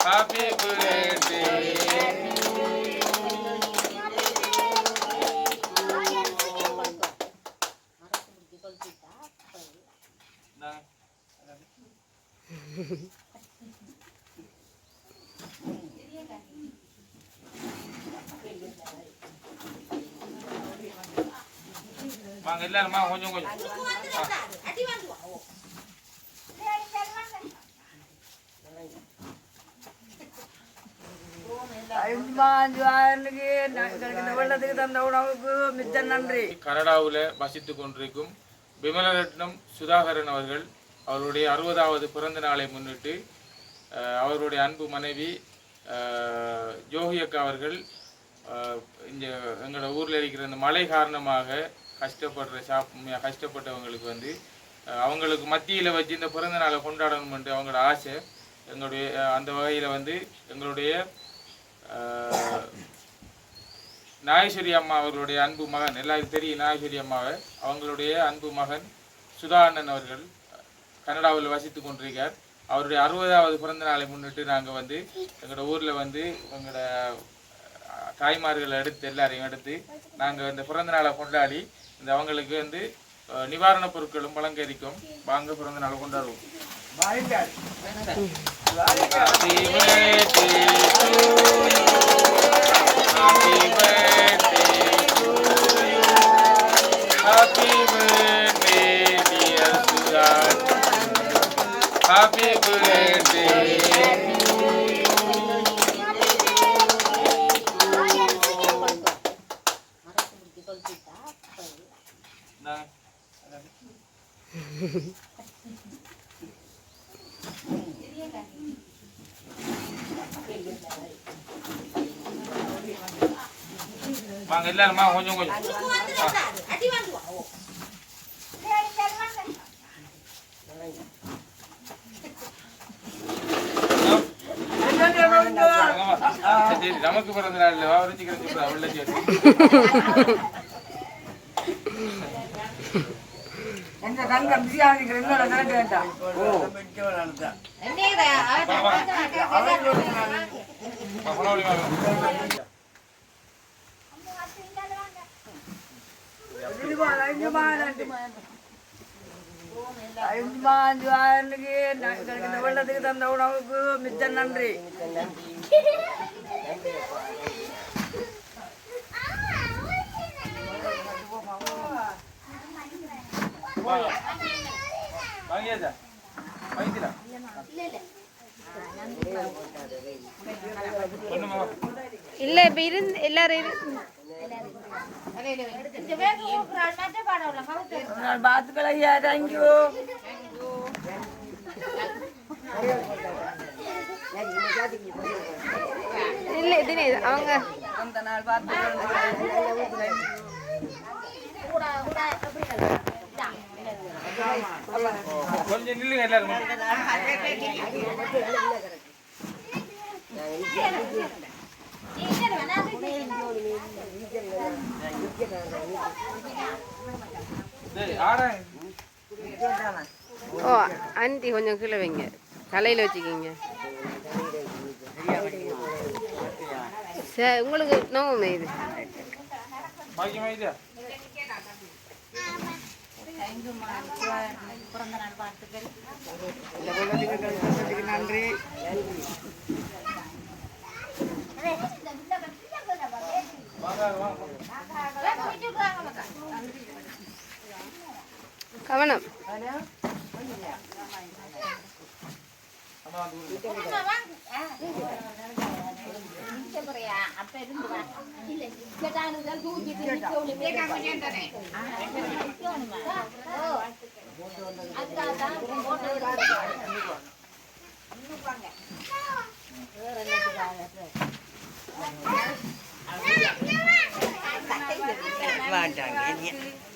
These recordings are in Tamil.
ஹாப்பி பர்த்டே வாங்க எல்லாருமா கொஞ்சம் கொஞ்சம் வெள்ளத்துக்கு தந்த உணவுக்கு மிச்ச நன்றி. கனடாவில் வசித்து கொண்டிருக்கும் விமலரட்னம் சுதாகரன் அவர்கள் அவருடைய அறுபதாவது பிறந்த நாளை முன்னிட்டு அவருடைய அன்பு மனைவி அஹ், ஜோகி அக்கா அவர்கள் அஹ், இங்க எங்களோட ஊரில் இருக்கிற இந்த மழை காரணமாக கஷ்டப்படுற சாப் கஷ்டப்பட்டவங்களுக்கு வந்து அவங்களுக்கு மத்தியில் வச்சு இந்த பிறந்த நாளை கொண்டாடணும்ன்ட்டு அவங்களோட ஆசை. எங்களுடைய அந்த வகையில் வந்து எங்களுடைய நாகேஸ்வரி அம்மா அவர்களுடைய அன்பு மகன் எல்லாருக்கும் தெரியும் நாகேஸ்வரி அம்மாவை. அவங்களுடைய அன்பு மகன் சுதா அண்ணன் அவர்கள் கனடாவில் வசித்து கொண்டிருக்கார் அவருடைய அறுபதாவது பிறந்த நாளை முன்னிட்டு நாங்கள் வந்து எங்களோட ஊரில் வந்து எங்களோட தாய்மார்களை எடுத்து எல்லாரையும் எடுத்து நாங்கள் இந்த பிறந்த நாளை கொண்டாடி இந்த அவங்களுக்கு வந்து நிவாரணப் பொருட்களும் வழங்கரிக்கும் வாங்க பிறந்த நாளை கொண்டாடுவோம். Happy birthday to you. வாங்க எல்லாருமா கொஞ்சம் கொஞ்சம். சரி, நமக்கு பிறந்த நாள் இல்லவா ஒரு எங்க தங்கம் பிரியாணிக்கு எங்களோட கணக்கு வேண்டாம் வெள்ளத்துக்கு தந்த உணவுக்கு மிச்ச நன்றி. வாங்கியாச்சா வாங்கிக்கலாம் இல்ல இப்ப இருந்து எல்லாரும் இரு- தேங்க்யூ இல்ல தினேஷ் அவங்க. அந்த நாள் பார்த்து கொஞ்சம் நில்லுங்க எல்லாரும். ஓ ஆண்டி கொஞ்சம் கீழே வைங்க. தலையில வச்சுக்கிங்க. சரி உங்களுக்கு நோவுமே இது. பாக்கியமா இதா? நன்றி வாங்க, வாங்க. கவனம் விடு.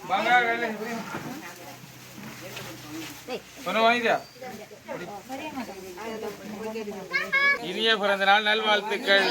வாங்க, வெளில இப்படி. இனிய பிறந்த நாள் நல்வாழ்த்துக்கள்.